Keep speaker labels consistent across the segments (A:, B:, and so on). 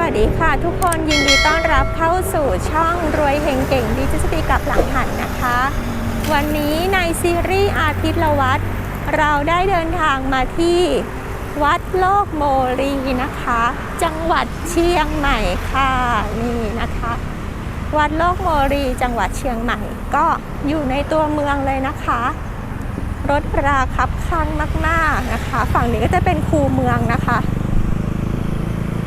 A: วัสดีค่ะทุกคนยินดีต้อนรับเข้าสู่ช่องรวยเฮงเก่งดิจิสตีกับหลังหันนะคะ วันนี้ในซีรีส์อาทิตย์ละวัดเราได้เดินทางมาที่วัดโลกโมรีนะคะ จังหวัดเชียงใหม่ค่ะนี่นะคะ วัดโลกโมรีจังหวัดเชียงใหม่ ก็อยู่ในตัวเมืองเลยนะคะ รถราคับข้างมากๆนะคะ ฝั่งนี้ก็จะเป็นคูเมืองนะคะ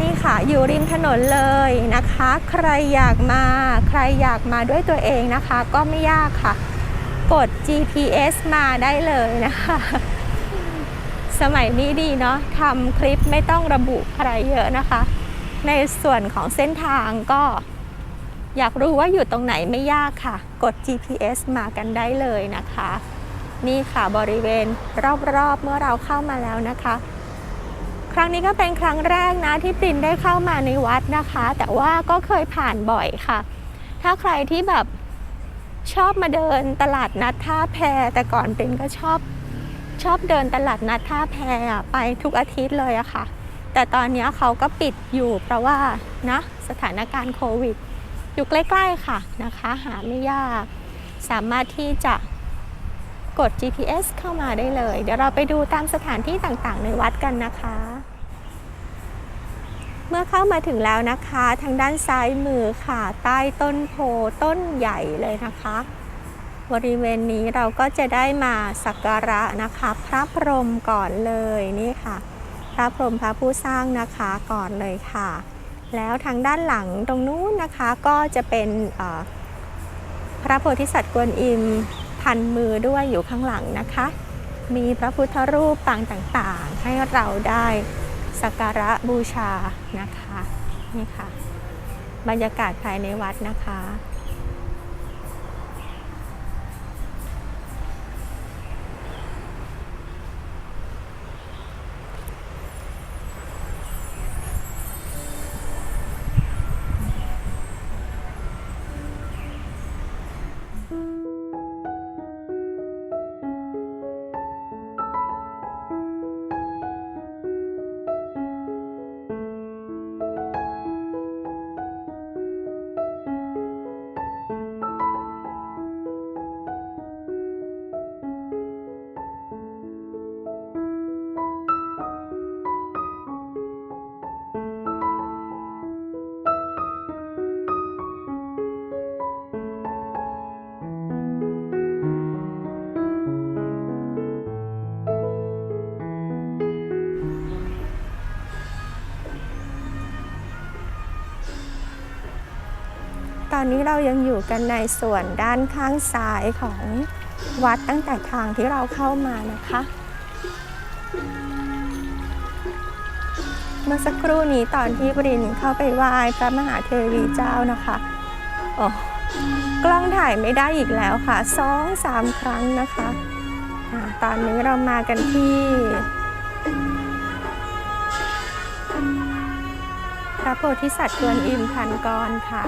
A: นี่ค่ะ อยู่ริมถนนเลยนะคะ ใครอยากมา ใครอยากมาด้วยตัวเองนะคะ ก็ไม่ยากค่ะ กด GPS มาได้เลยนะคะ สมัยนี้ดีเนาะทำคลิปไม่ต้องระบุอะไรเยอะนะคะ ในส่วนของเส้นทางก็ อยากรู้ว่าอยู่ตรงไหนไม่ยากค่ะ กด GPS มากันได้เลยนะคะ นี่ค่ะบริเวณรอบๆเมื่อเราเข้ามาแล้วนะคะ ครั้งนี้ก็เป็นครั้งแรกนะที่ปรินได้เข้ามาในวัดนะคะ แต่ว่าก็เคยผ่านบ่อยค่ะ ถ้าใครที่แบบชอบมาเดินตลาดนัดท่าแพแต่ก่อนปรินก็ชอบชอบเดินตลาดนัดท่าแพอะไปทุกอาทิตย์เลยอะค่ะ แต่ตอนนี้เขาก็ปิดอยู่เพราะว่านะสถานการณ์โควิด อยู่ใกล้ ๆ ค่ะนะคะ หาไม่ยาก สามารถที่จะกด GPS เข้ามาได้เลย เดี๋ยวเราไปดูตามสถานที่ต่างๆ ในวัดกันนะคะ เมื่อเข้ามาถึงแล้วนะคะ ทางด้านซ้ายมือค่ะ ใต้ต้นโพต้นใหญ่เลยนะคะ บริเวณนี้เราก็จะได้มาสักการะนะคะ พระพรหมก่อนเลยนี่ค่ะ พระพรหมพระผู้สร้างนะคะก่อนเลยค่ะ แล้วทางด้านหลังตรงนู้นนะคะก็จะเป็นพระโพธิสัตว์กวนอิมพันมือด้วยอยู่ข้างหลังนะคะ มีพระพุทธรูปปางต่างๆ ให้เราได้ สักการะบูชานะคะนี่ค่ะ บรรยากาศภายในวัดนะคะต อนนี้เรายังอยู่กันในส่วนด้านข้างซ้ายของวัดตั้งแต่ทางที่เราเข้ามานะคะ เมื่อสักครู่นี้ตอนที่บรินเข้าไปไหว้พระมหาเทวีเจ้านะคะโอ้กล้องถ่ายไม่ได้อีกแล้วค่ะสองสามครั้งนะคะอาตอนนี้เรามากันที่พระโพธิสัตว์กวนอิมพันกรค่ะ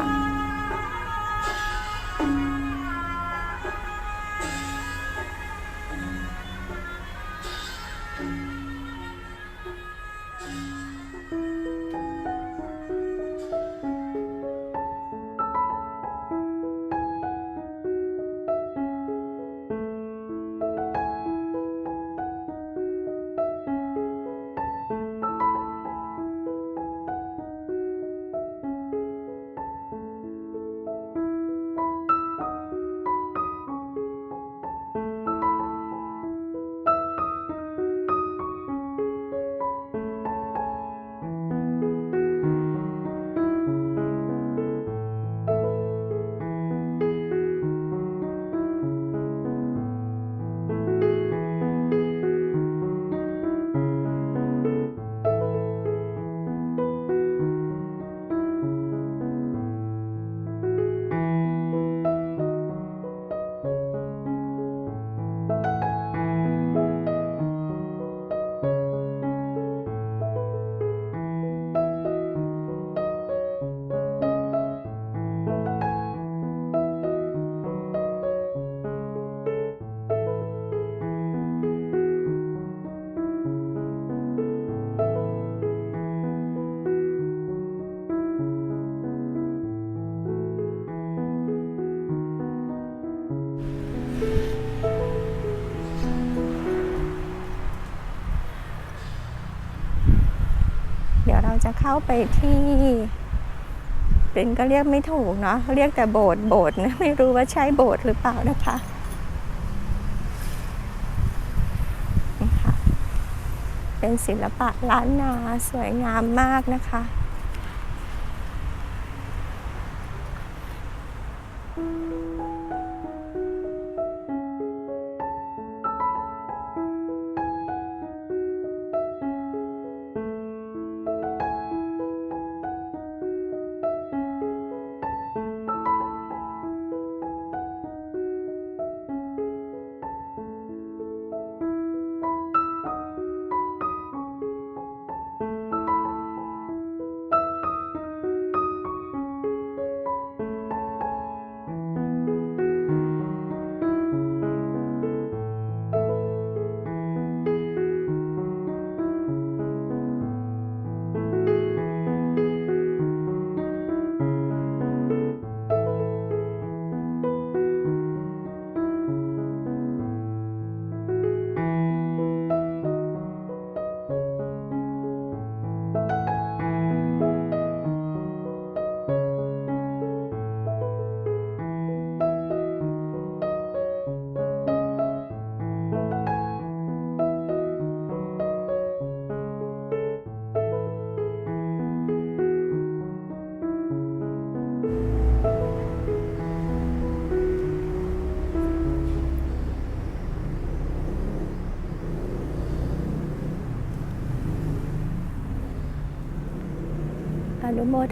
A: จะเข้าไปที่เป็นก็เรียกไม่ถูกเนาะเรียกแต่โบสถ์โบสถ์นะไม่รู้ว่าใช่โบสถ์หรือเปล่านะคะนี่ค่ะเป็นศิลปะล้านนาสวยงามมากนะคะ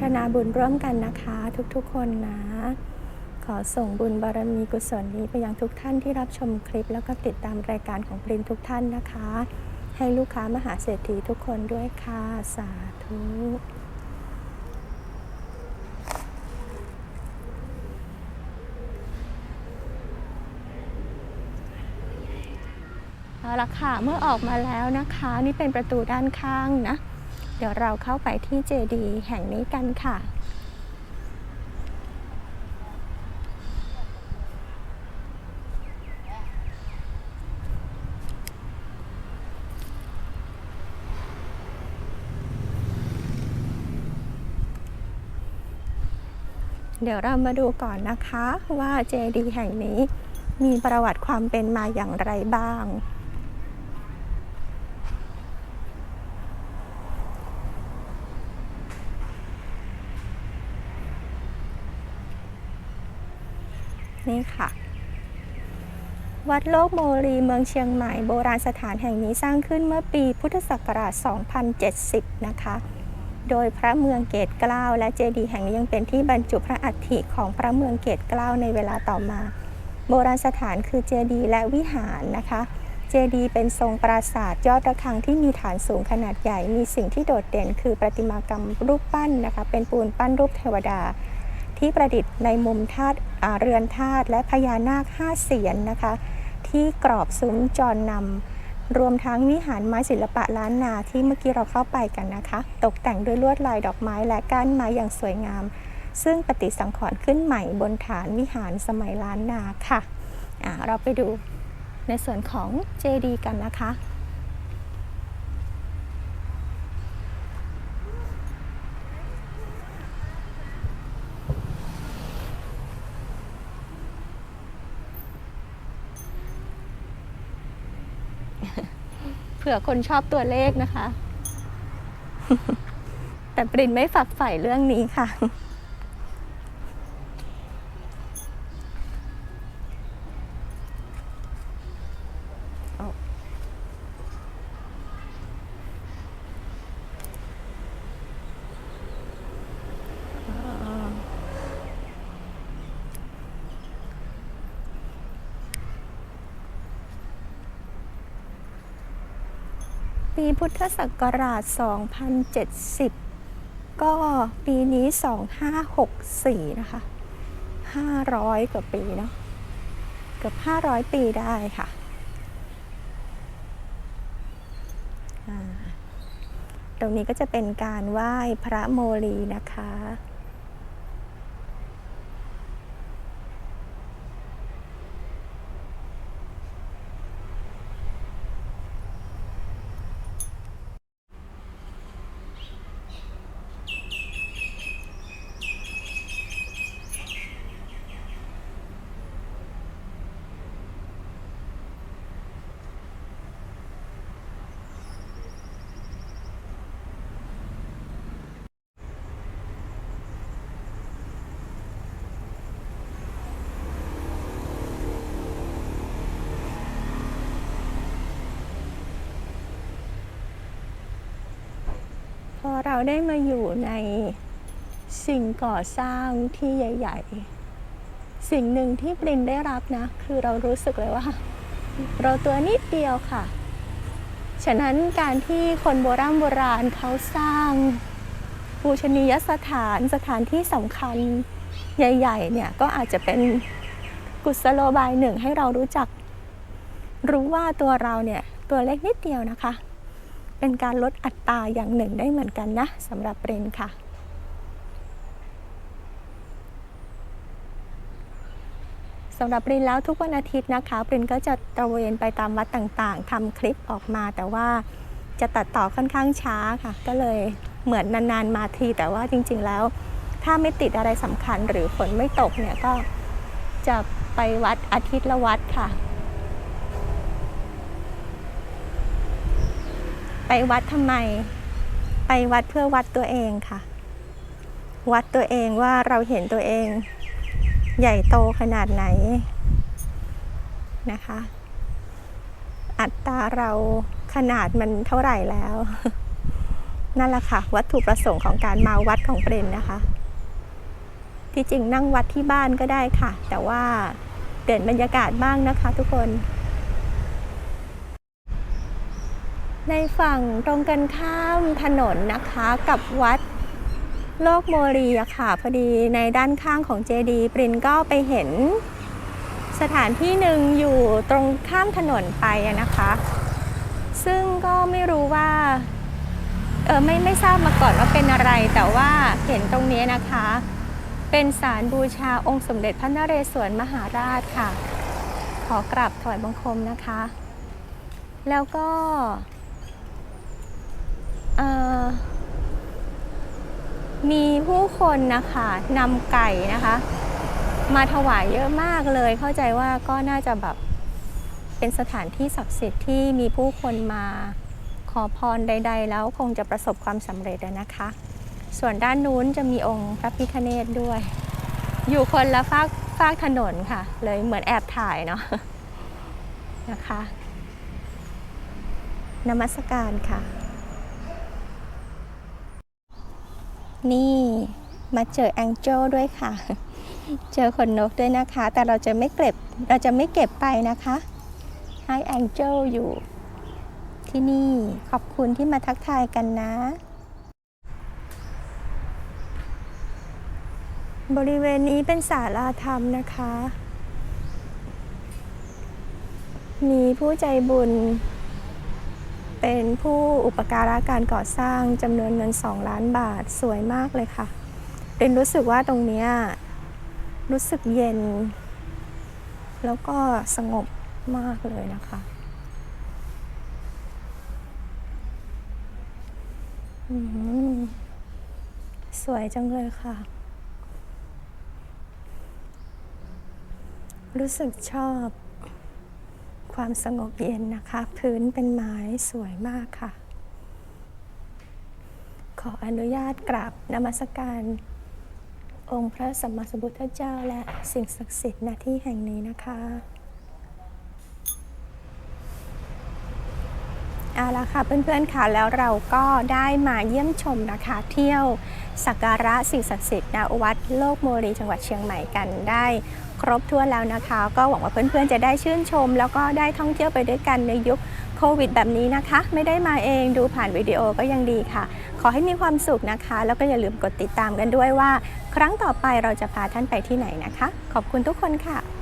A: ทนาบุญร่วมกันนะคะ ทุกๆคนนะ ขอส่งบุญบารมีกุศลนี้ไปยังทุกท่านที่รับชมคลิป แล้วก็ติดตามรายการของปรินทุกท่านนะคะ ให้ลูกค้ามหาเศรษฐีทุกคนด้วยค่ะ สาธุเอาละค่ะ เมื่อออกมาแล้วนะคะ นี่เป็นประตูด้านข้างนะ เดี๋ยวเราเข้าไปที่เจดีย์แห่งนี้กันค่ะเดี๋ยวเรามาดูก่อนนะคะว่าเจดีย์แห่งนี้มีประวัติความเป็นมาอย่างไรบ้าง นี่ค่ะ วัดโลกโมรีเมืองเชียงใหม่โบราณสถานแห่งนี้สร้างขึ้นเมื่อปีพุทธศักราช 2070 นะคะ โดยพระเมืองเกตเกล้าและเจดีย์แห่งนี้ยังเป็นที่บรรจุพระอัฐิของพระเมืองเกตเกล้าในเวลาต่อมา โบราณสถานคือเจดีย์และวิหารนะคะเจดีย์เป็นทรงปราสาทยอดระฆังที่มีฐานสูงขนาดใหญ่ มีสิ่งที่โดดเด่นคือประติมากรรมรูปปั้นนะคะ เป็นปูนปั้นรูปเทวดา ที่ประดิษฐ์ในมุมธาตุเรือนธาตุและพญานาคห้าเสียนนะคะ ที่กรอบซุ้มจรนำรวมทั้งวิหารไม้ศิลปะล้านนาที่เมื่อกี้เราเข้าไปกันนะคะ ตกแต่งด้วยลวดลายดอกไม้และก้านไม้อย่างสวยงาม ซึ่งปฏิสังขรณ์ขึ้นใหม่บนฐานวิหารสมัยล้านนาค่ะอ่าเราไปดูในส่วนของเจดีกันนะคะ ผื่อคนชอบตัวเลขนะคะ แต่ปรินไม่ฝักใฝ่เรื่องนี้ค่ะ ปีพุทธศักราช 2070 ก็ปีนี้ 2564 นะคะ 500 กว่าปีเนาะ เกือบ 500 ปีได้ค่ะ ตรงนี้ก็จะเป็นการไหว้พระโมลีนะคะ เราได้มาอยู่ในสิ่งก่อสร้างที่ใหญ่ ๆ สิ่งหนึ่งที่ปรินได้รับนะ คือเรารู้สึกเลยว่า เราตัวนิดเดียวค่ะ ฉะนั้นการที่คนโบราณโบราณเขาสร้างปูชนียสถานสถานที่สำคัญใหญ่ ๆ เนี่ยก็อาจจะเป็นกุศโลบายหนึ่งให้เรารู้จัก รู้ว่าตัวเราเนี่ยตัวเล็กนิดเดียวนะคะ เป็นการลดอัตราอย่างหนึ่งได้เหมือนกันนะสำหรับเรนค่ะ สำหรับปรินแล้วทุกวันอาทิตย์นะคะปรินก็จะตระเวนไปตามวัดต่างๆทำคลิปออกมา แต่ว่าจะตัดต่อค่อนข้างช้าค่ะ ก็เลยเหมือนนานๆมาที แต่ว่าจริง ๆ แล้ว ถ้าไม่ติดอะไรสำคัญหรือฝนไม่ตกเนี่ยก็จะไปวัดอาทิตย์ละวัดค่ะ ไปวัดทำไม ไปวัดเพื่อวัดตัวเองค่ะ วัดตัวเองว่าเราเห็นตัวเอง ใหญ่โตขนาดไหนนะคะ อัตราเราขนาดมันเท่าไหร่แล้ว นั่นแหละค่ะ วัตถุประสงค์ของการมาวัดของเปรนนะคะ ที่จริงนั่งวัดที่บ้านก็ได้ค่ะ แต่ว่าเปลี่ยนบรรยากาศบ้างนะคะทุกคน ในฝั่งตรงกันข้ามถนนนะคะกับวัดโลกโมรีอะค่ะ พอดีในด้านข้างของเจดีปรินก็ไปเห็นสถานที่หนึ่งอยู่ตรงข้ามถนนไปนะคะ ซึ่งก็ไม่รู้ว่าเออไม่ไม่ทราบมาก่อนว่าเป็นอะไรแต่ว่าเห็นตรงนี้นะคะ เป็นสารบูชาองค์สมเด็จพระนเรศวรมหาราชค่ะ ขอกราบถวายบังคมนะคะ แล้วก็ มีผู้คนนะคะนำไก่นะคะ มาถวายเยอะมากเลย เข้าใจว่าก็น่าจะแบบเป็นสถานที่ศักดิ์สิทธิ์ที่มีผู้คนมาขอพรใด ๆ แล้วคงจะประสบความสำเร็จนะคะ ส่วนด้านนู้นจะมีองค์พระพิฆเนศด้วย อยู่คนละฝากฝากถนนค่ะ เลยเหมือนแอบถ่ายเนาะนะคะนมัสการค่ะ นี่มาเจอแองเจิลด้วยค่ะ เจอขนนกด้วยนะคะ แต่เราจะไม่เก็บเราจะไม่เก็บไปนะคะ ให้แองเจิลอยู่ที่นี่ขอบคุณที่มาทักทายกันนะ บริเวณนี้เป็นศาลาธรรมนะคะ มีผู้ใจบุญ เป็นผู้อุปการะการก่อสร้างจำนวนเงิน 2 ล้านบาทสวยมากเลยค่ะเรนรู้สึกว่าตรงนี้รู้สึกเย็น แล้วก็สงบมากเลยนะคะ สวยจังเลยค่ะ รู้สึกชอบ ความสงบเย็นนะคะ พื้นเป็นไม้สวยมากค่ะ ขออนุญาตกราบนมัสการ องค์พระสัมมาสัมพุทธเจ้าและสิ่งศักดิ์สิทธิ์ณที่แห่งนี้นะคะ เอาละค่ะเพื่อนๆค่ะแล้วเราก็ได้มาเยี่ยมชมนะคะ เที่ยวสักการะสิ่งศักดิ์สิทธิ์ณวัดโลกโมรีจังหวัดเชียงใหม่กันได้ครบถ้วนแล้วนะคะ ก็หวังว่าเพื่อนๆจะได้ชื่นชม แล้วก็ได้ท่องเที่ยวไปด้วยกันในยุคโควิดแบบนี้นะคะ ไม่ได้มาเองดูผ่านวิดีโอก็ยังดีค่ะ ขอให้มีความสุขนะคะ แล้วก็อย่าลืมกดติดตามกันด้วยว่า ครั้งต่อไปเราจะพาท่านไปที่ไหนนะคะ ขอบคุณทุกคนค่ะ